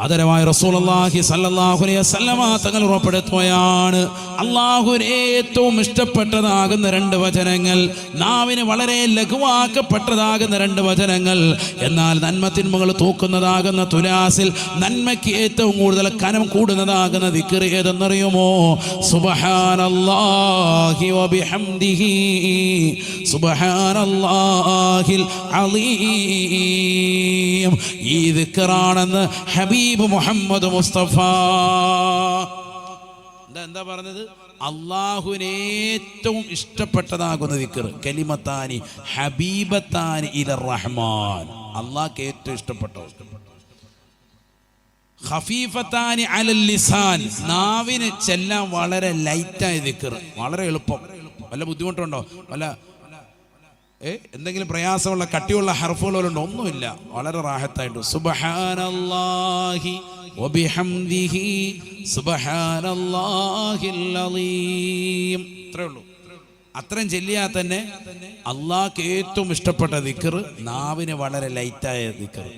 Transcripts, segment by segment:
ആദരവായ വസല്ലമ തങ്ങൾ ഉറപ്പെടുത്തുകയാണ്. അള്ളാഹുവിന് ഏറ്റവും ഇഷ്ടപ്പെട്ടതാകുന്ന രണ്ട് വചനങ്ങൾ നാവിന് വളരെ ലഘുവാക്കപ്പെട്ടതാകുന്ന രണ്ട് വചനങ്ങൾ. എന്നാൽ നന്മ തിന്മകൾ തൂക്കുന്നതാകുന്ന തുലാസിൽ നന്മയ്ക്ക് ഏറ്റവും കൂടുതൽ കനം കൂടുന്നതാകുന്ന ദിക്ർ ഏതെന്നറിയുമോ? സുബ്ഹാനല്ലാഹി വബിഹംദിഹി അലീം. ഈ ദിക്റാണെന്ന് ഹബീബ് മുഹമ്മദ് മുസ്തഫ. എന്താ എന്താ പറഞ്ഞത്? അള്ളാഹുവിന് ഏറ്റവും ഇഷ്ടപ്പെട്ടതാകുന്ന വിക്കർ കലിമത്താനി ഹബീബത്താനി ഇല റഹ്മാൻ അള്ളാഹ്ക്ക് ഏറ്റവും ഇഷ്ടപ്പെട്ട ഹഫീഫത്താനി അലൽ ലിസാൻ. നാവിന് ചെല്ലാൻ വളരെ ലൈറ്റായ ദിക്കർ വളരെ എളുപ്പം. വല്ല ബുദ്ധിമുട്ടുണ്ടോ? വല്ല ഏ? എന്തെങ്കിലും പ്രയാസമുള്ള കട്ടിയുള്ള ഹർഫുകളോലുണ്ട് ഒന്നുമില്ല. വളരെ റാഹത്തായിട്ട്. സുബ്ഹാനല്ലാഹി വബിഹംദിഹി സുബ്ഹാനല്ലാഹിൽ അലീം ഇത്രേ ഉള്ളൂ. അത്രയും ചെല്ലിയാൽ തന്നെ അള്ളാഹ്ക്ക് ഏറ്റവും ഇഷ്ടപ്പെട്ട ദിക്കർ നാവിന് വളരെ ലൈറ്റായ ദിക്കർ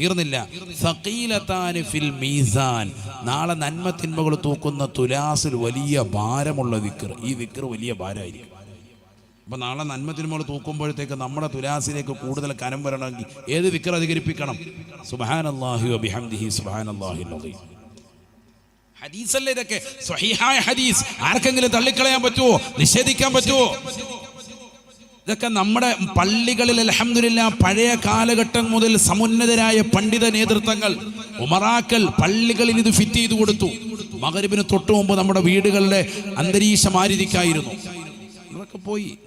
തീർന്നില്ല. സഖീലത്താന് ഫിൽ മീസാൻ. നാളെ നന്മ തിന്മകൾ തൂക്കുന്ന തുലാസിൽ വലിയ ഭാരമുള്ള ദിക്കർ ഈ ദിക്കർ വലിയ ഭാരമായിരിക്കും. അപ്പൊ നാളെ നന്മ തിന്മകൾ തൂക്കുമ്പോഴത്തേക്ക് നമ്മുടെ തുലാസിലേക്ക് കൂടുതൽ കനം വരണമെങ്കിൽ ഏത് വിക്രം അധികരിപ്പിക്കണം? സുബാൻ സുബാനല്ലാഹി അബിഹംദിഹി അള്ളാഹി ഹദീസല്ലേ ഇതൊക്കെ? സ്വഹീഹായ ഹദീസ്. ആർക്കെങ്കിലും തള്ളിക്കളയാൻ പറ്റുമോ നിഷേധിക്കാൻ പറ്റുമോ ഇതൊക്കെ നമ്മുടെ പള്ളികളിൽ അലഹമില്ല പഴയ കാലഘട്ടം മുതൽ സമുന്നതരായ പണ്ഡിത നേതൃത്വങ്ങൾ ഉമറാക്കൽ പള്ളികളിൽ ഇത് ഫിറ്റ് ചെയ്തു കൊടുത്തു. മകരുവിന് തൊട്ടു മുമ്പ് നമ്മുടെ വീടുകളിലെ അന്തരീക്ഷമായിരിക്കായിരുന്നു ഇതൊക്കെ പോയി.